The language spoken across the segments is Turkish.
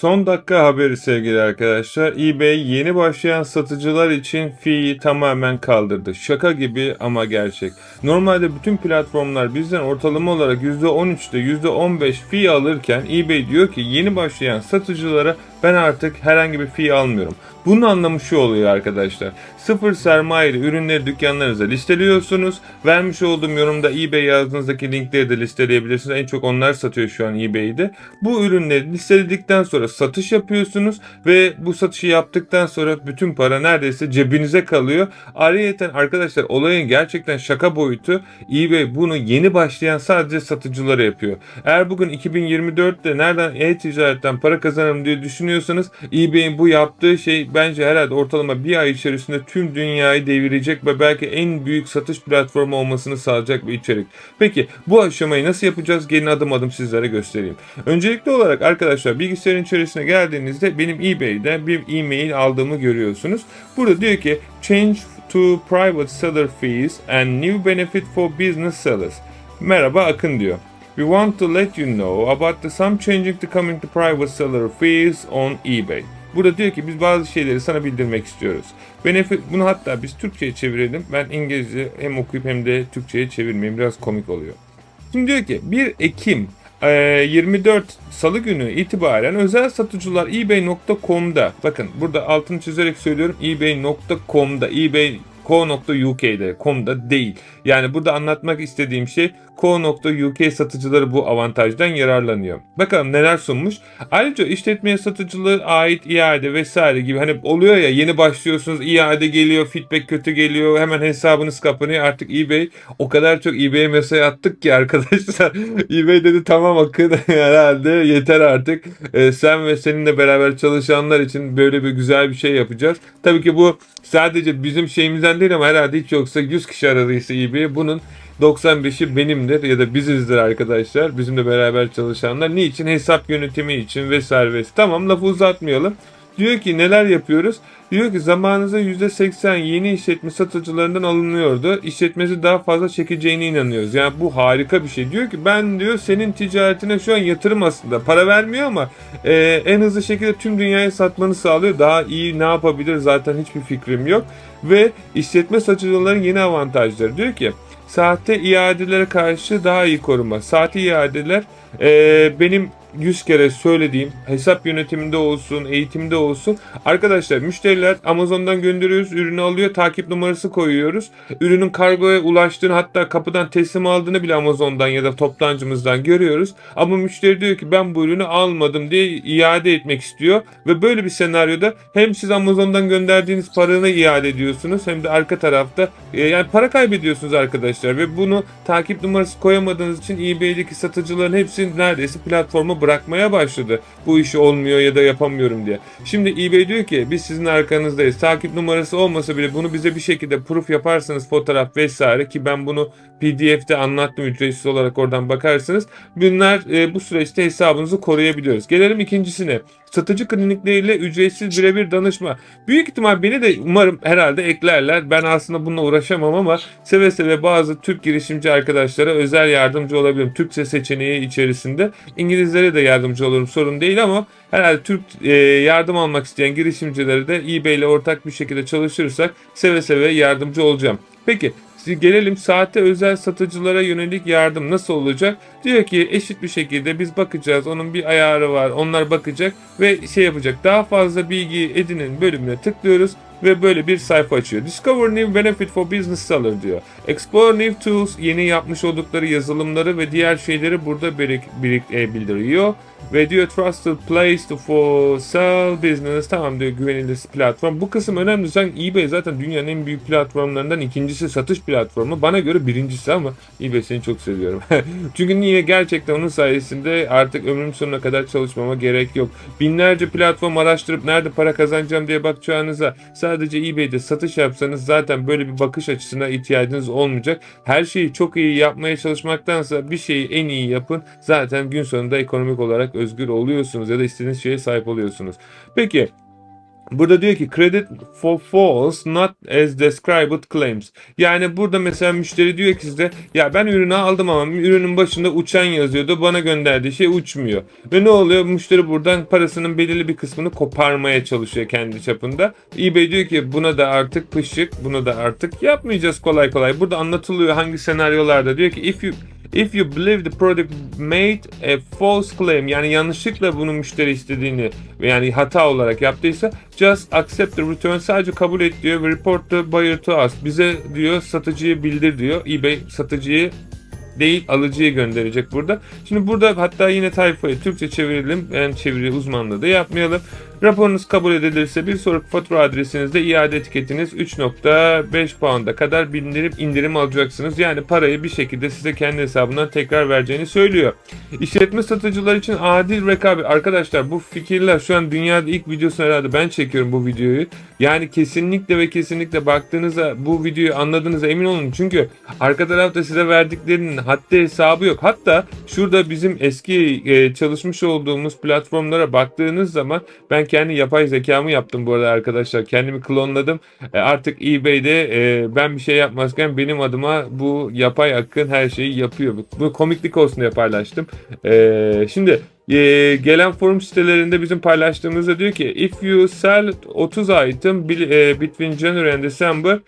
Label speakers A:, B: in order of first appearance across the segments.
A: Son dakika haberi sevgili arkadaşlar. eBay yeni başlayan satıcılar için fee'yi tamamen kaldırdı. Şaka gibi ama gerçek. Normalde bütün platformlar bizden ortalama olarak %13'te %15 fee alırken eBay diyor ki yeni başlayan satıcılara ben artık herhangi bir fee almıyorum. Bunun anlamı şu oluyor arkadaşlar. Sıfır sermayeli ürünleri dükkanlarınıza listeliyorsunuz. Vermiş olduğum yorumda eBay yazdığınızdaki linkleri de listeleyebilirsiniz. En çok onlar satıyor şu an eBay'de. Bu ürünleri listeledikten sonra satış yapıyorsunuz ve bu satışı yaptıktan sonra bütün para neredeyse cebinize kalıyor. Ayrıyeten arkadaşlar olayın gerçekten şaka boyutu eBay bunu yeni başlayan sadece satıcılara yapıyor. Eğer bugün 2024'te nereden e-ticaretten para kazanırım diye düşünüyorsanız eBay'in bu yaptığı şey bence herhalde ortalama bir ay içerisinde tüm dünyayı devirecek ve belki en büyük satış platformu olmasını sağlayacak bir içerik. Peki bu aşamayı nasıl yapacağız? Gelin adım adım sizlere göstereyim. Öncelikli olarak arkadaşlar bilgisayarın içerisine geldiğinizde benim eBay'de bir e-mail aldığımı görüyorsunuz. Burada diyor ki change to private seller fees and new benefit for business sellers. Merhaba Akın diyor. We want to let you know about the some changing to coming to private seller fees on eBay. Burada diyor ki biz bazı şeyleri sana bildirmek istiyoruz. Benefit, bunu hatta biz Türkçe'ye çevirelim. Ben İngilizce hem okuyup hem de Türkçe'ye çevirmeyeyim. Biraz komik oluyor. Şimdi diyor ki 1 Ekim e, 24 Salı günü itibaren özel satıcılar ebay.com'da bakın burada altını çizerek söylüyorum ebay.com'da ebay co.uk'de com'da değil. Yani burada anlatmak istediğim şey co.uk satıcıları bu avantajdan yararlanıyor. Bakalım neler sunmuş. Ayrıca işletmeye satıcılığı ait iade vesaire gibi hani oluyor ya yeni başlıyorsunuz iade geliyor feedback kötü geliyor hemen hesabınız kapanıyor artık eBay o kadar çok eBay'e mesaj attık ki arkadaşlar eBay dedi tamam akın herhalde yeter artık Ee, sen ve seninle beraber çalışanlar için böyle bir güzel bir şey yapacağız. Tabii ki bu sadece bizim şeyimizden değil ama herhalde hiç yoksa 100 kişi aradıysa eBay bunun 95'i benimdir ya da bizizdir arkadaşlar. Bizimle beraber çalışanlar. Niçin? Hesap yönetimi için vesaire vesaire. Tamam lafı uzatmayalım. Diyor ki neler yapıyoruz? Diyor ki zamanınızda %80 yeni işletme satıcılarından alınıyordu. İşletmesi daha fazla çekeceğine inanıyoruz. Yani bu harika bir şey. Diyor ki ben diyor senin ticaretine şu an yatırım aslında. Para vermiyor ama e, en hızlı şekilde tüm dünyaya satmanı sağlıyor. Daha iyi ne yapabilir zaten hiçbir fikrim yok. Ve işletme satıcıların yeni avantajları. Diyor ki sahte iadelere karşı daha iyi koruma. Sahte iadeler e, benim 100 kere söylediğim hesap yönetiminde olsun, eğitimde olsun. Arkadaşlar müşteriler Amazon'dan gönderiyoruz, ürünü alıyor, takip numarası koyuyoruz. Ürünün kargoya ulaştığını hatta kapıdan teslim aldığını bile Amazon'dan ya da toptancımızdan görüyoruz. Ama müşteri diyor ki ben bu ürünü almadım diye iade etmek istiyor. Ve böyle bir senaryoda hem siz Amazon'dan gönderdiğiniz paranı iade ediyorsunuz hem de arka tarafta e, yani para kaybediyorsunuz arkadaşlar. Ve bunu takip numarası koyamadığınız için eBay'deki satıcıların hepsi neredeyse bırakmaya başladı. Bu işi olmuyor ya da yapamıyorum diye. Şimdi eBay diyor ki biz sizin arkanızdayız. Takip numarası olmasa bile bunu bize bir şekilde proof yaparsanız fotoğraf vesaire ki ben bunu PDF'de anlattım ücretsiz olarak oradan bakarsınız. Bunlar e, bu süreçte hesabınızı koruyabiliyoruz. Gelelim ikincisine. Satıcı klinikleriyle ücretsiz birebir danışma. Büyük ihtimal beni de umarım herhalde eklerler. Ben aslında bununla uğraşamam ama seve seve bazı Türk girişimci arkadaşlara özel yardımcı olabilirim. Türkçe seçeneği içerisinde. İngilizlere de yardımcı olurum sorun değil ama herhalde Türk e, yardım almak isteyen girişimcilere de eBay ile ortak bir şekilde çalışırsak seve seve yardımcı olacağım. Peki gelelim saate özel satıcılara yönelik yardım nasıl olacak? Diyor ki eşit bir şekilde biz bakacağız. Onun bir ayarı var. Onlar bakacak ve şey yapacak. Daha fazla bilgi edinin bölümüne tıklıyoruz ve böyle bir sayfa açıyor. Discover new benefit for business seller diyor. Explore new tools yeni yapmış oldukları yazılımları ve diğer şeyleri burada birik, birik e, bildiriyor. Ve diyor trusted place to for sell business tamam diyor güvenilir platform. Bu kısım önemli. Sen eBay zaten dünyanın en büyük platformlarından ikincisi satış platformu. Bana göre birincisi ama eBay seni çok seviyorum. Çünkü niye gerçekten onun sayesinde artık ömrüm sonuna kadar çalışmama gerek yok. Binlerce platform araştırıp nerede para kazanacağım diye bakacağınıza sadece eBay'de satış yapsanız zaten böyle bir bakış açısına ihtiyacınız olmayacak. Her şeyi çok iyi yapmaya çalışmaktansa bir şeyi en iyi yapın. Zaten gün sonunda ekonomik olarak özgür oluyorsunuz ya da istediğiniz şeye sahip oluyorsunuz. Peki Burada diyor ki credit for false not as described claims. Yani burada mesela müşteri diyor ki size ya ben ürünü aldım ama ürünün başında uçan yazıyordu. Bana gönderdiği şey uçmuyor. Ve ne oluyor? Müşteri buradan parasının belirli bir kısmını koparmaya çalışıyor kendi çapında. eBay diyor ki buna da artık pışık, bunu da artık yapmayacağız kolay kolay. Burada anlatılıyor hangi senaryolarda diyor ki if you If you believe the product made a false claim yani yanlışlıkla bunu müşteri istediğini yani hata olarak yaptıysa just accept the return sadece kabul et diyor ve report the buyer to us. Bize diyor satıcıyı bildir diyor. eBay satıcıyı değil alıcıyı gönderecek burada. Şimdi burada hatta yine tayfayı Türkçe çevirelim. Ben çeviri uzmanlığı da yapmayalım. Raporunuz kabul edilirse bir sonraki fatura adresinizde iade etiketiniz 3.5 pound'a kadar bindirip indirim alacaksınız. Yani parayı bir şekilde size kendi hesabından tekrar vereceğini söylüyor. İşletme satıcılar için adil rekabet. Arkadaşlar bu fikirler şu an dünyada ilk videosunu herhalde ben çekiyorum bu videoyu. Yani kesinlikle ve kesinlikle baktığınızda bu videoyu anladığınıza emin olun. Çünkü arka tarafta size verdiklerinin haddi hesabı yok. Hatta şurada bizim eski e, çalışmış olduğumuz platformlara baktığınız zaman ben kendi yapay zekamı yaptım bu arada arkadaşlar. Kendimi klonladım. E, artık eBay'de e, ben bir şey yapmazken benim adıma bu yapay akın her şeyi yapıyor. Bu komiklik olsun diye paylaştım. E, şimdi e, gelen forum sitelerinde bizim paylaştığımızda diyor ki if you sell 30 item e, between January and December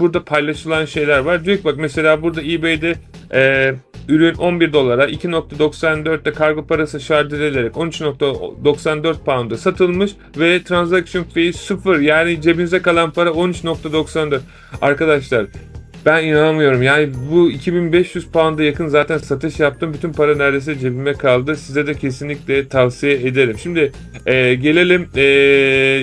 A: burada paylaşılan şeyler var. Diyor ki bak mesela burada eBay'de e, ürün 11 dolara 2.94'te kargo parası şarj edilerek 13.94 pound'a satılmış ve transaction fee 0 yani cebinize kalan para 13.94 arkadaşlar ben inanamıyorum. Yani bu 2500 pound'a yakın zaten satış yaptım. Bütün para neredeyse cebime kaldı. Size de kesinlikle tavsiye ederim. Şimdi e, gelelim e,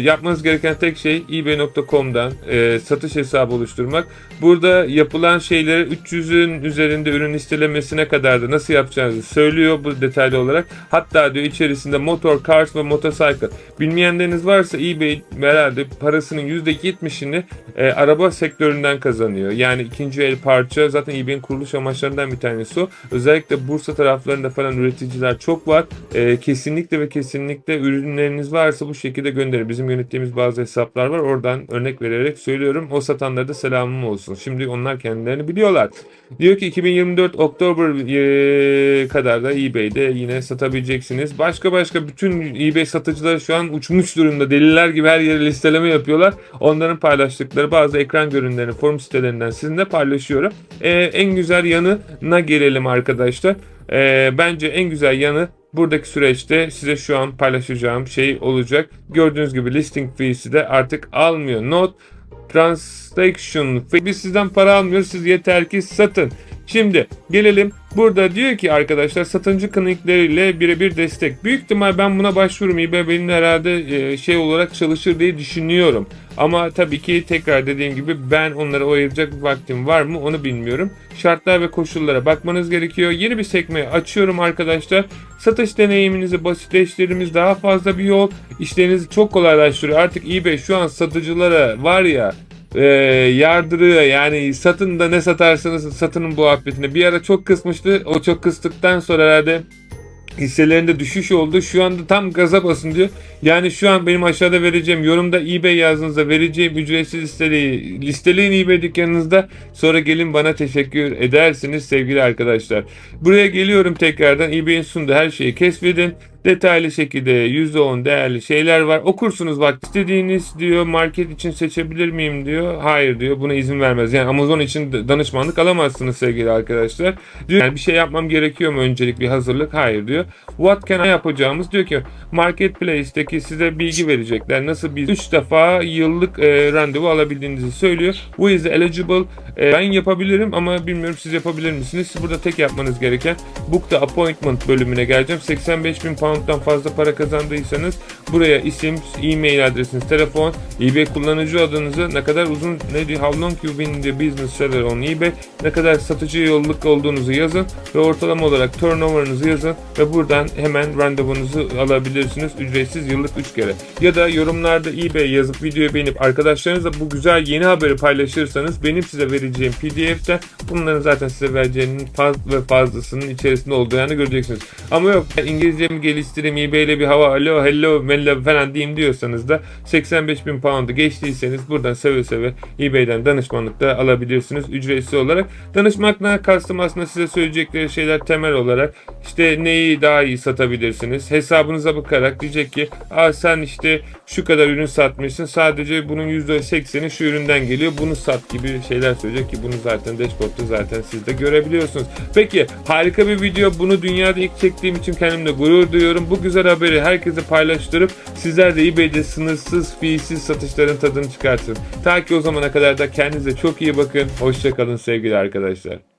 A: yapmanız gereken tek şey ebay.com'dan e, satış hesabı oluşturmak. Burada yapılan şeyleri 300'ün üzerinde ürün listelemesine kadar da nasıl yapacağınızı söylüyor bu detaylı olarak. Hatta diyor içerisinde motor, cars ve motorcycle. Bilmeyenleriniz varsa eBay herhalde parasının %70'ini e, araba sektöründen kazanıyor. Yani ikinci el parça zaten eBay'in kuruluş amaçlarından bir tanesi o. Özellikle Bursa taraflarında falan üreticiler çok var. E, kesinlikle ve kesinlikle ürünleriniz varsa bu şekilde gönderin. Bizim yönettiğimiz bazı hesaplar var. Oradan örnek vererek söylüyorum. O satanlara da selamım olsun. Şimdi onlar kendilerini biliyorlar. Diyor ki 2024 Oktober e, kadar da eBay'de yine satabileceksiniz. Başka başka bütün eBay satıcıları şu an uçmuş durumda. Deliler gibi her yere listeleme yapıyorlar. Onların paylaştıkları bazı ekran görünümlerini forum sitelerinden sizinle paylaşıyorum. E, en güzel yanına gelelim arkadaşlar. E, bence en güzel yanı buradaki süreçte size şu an paylaşacağım şey olacak. Gördüğünüz gibi listing fee'si de artık almıyor. Not transaction fee. Biz sizden para almıyoruz. Siz yeter ki satın. Şimdi gelelim. Burada diyor ki arkadaşlar satıcı klinikleriyle birebir destek. Büyük ihtimal ben buna başvururum. eBay benim herhalde e, şey olarak çalışır diye düşünüyorum. Ama tabii ki tekrar dediğim gibi ben onlara ayıracak vaktim var mı onu bilmiyorum. Şartlar ve koşullara bakmanız gerekiyor. Yeni bir sekmeyi açıyorum arkadaşlar. Satış deneyiminizi basitleştirdiğimiz daha fazla bir yol. İşlerinizi çok kolaylaştırıyor. Artık eBay şu an satıcılara var ya e, yardırıyor yani satın da ne satarsanız satının muhabbetine. Bir ara çok kısmıştı. O çok kıstıktan sonra herhalde hisselerinde düşüş oldu. Şu anda tam gaza basın diyor. Yani şu an benim aşağıda vereceğim yorumda eBay yazdığınızda vereceğim ücretsiz listeliği listeleyin eBay dükkanınızda. Sonra gelin bana teşekkür edersiniz sevgili arkadaşlar. Buraya geliyorum tekrardan eBay'in sunduğu her şeyi keşfedin. Detaylı şekilde %10 değerli şeyler var. Okursunuz bak istediğiniz diyor market için seçebilir miyim diyor. Hayır diyor buna izin vermez. Yani Amazon için danışmanlık alamazsınız sevgili arkadaşlar. Diyor yani bir şey yapmam gerekiyor mu öncelik bir hazırlık? Hayır diyor. What can I yapacağımız diyor ki marketplace'teki size bilgi verecekler. Nasıl bir 3 defa yıllık e, randevu alabildiğinizi söylüyor. Who is eligible? E, ben yapabilirim ama bilmiyorum siz yapabilir misiniz? Siz burada tek yapmanız gereken book the appointment bölümüne geleceğim. 85 bin pound'dan fazla para kazandıysanız buraya isim, e-mail adresiniz, telefon, eBay kullanıcı adınızı ne kadar uzun ne diyor how long you been the business seller on eBay ne kadar satıcı yolluk olduğunuzu yazın ve ortalama olarak turnover'ınızı yazın ve buradan hemen randevunuzu alabilirsiniz ücretsiz yıllık 3 kere. Ya da yorumlarda eBay yazıp videoyu beğenip arkadaşlarınızla bu güzel yeni haberi paylaşırsanız benim size vereceğim PDF'te bunların zaten size vereceğinin faz ve fazlasının içerisinde olduğunu göreceksiniz. Ama yok İngilizcemi geliştireyim eBay ile bir hava alo hello 50 falan diyeyim diyorsanız da 85 bin pound'u geçtiyseniz buradan seve seve eBay'den danışmanlık da alabilirsiniz ücretsiz olarak. Danışmakla kastım aslında size söyleyecekleri şeyler temel olarak işte neyi daha iyi satabilirsiniz. Hesabınıza bakarak diyecek ki Aa, sen işte şu kadar ürün satmışsın sadece bunun %80'i şu üründen geliyor bunu sat gibi şeyler söyleyecek ki bunu zaten dashboard'ta zaten siz de görebiliyorsunuz. Peki harika bir video bunu dünyada ilk çektiğim için kendimle gurur duyuyorum. Bu güzel haberi herkese paylaştırıp sizler de eBay'de sınırsız fiilsiz satışların tadını çıkartın. Ta ki o zamana kadar da kendinize çok iyi bakın. Hoşçakalın sevgili arkadaşlar.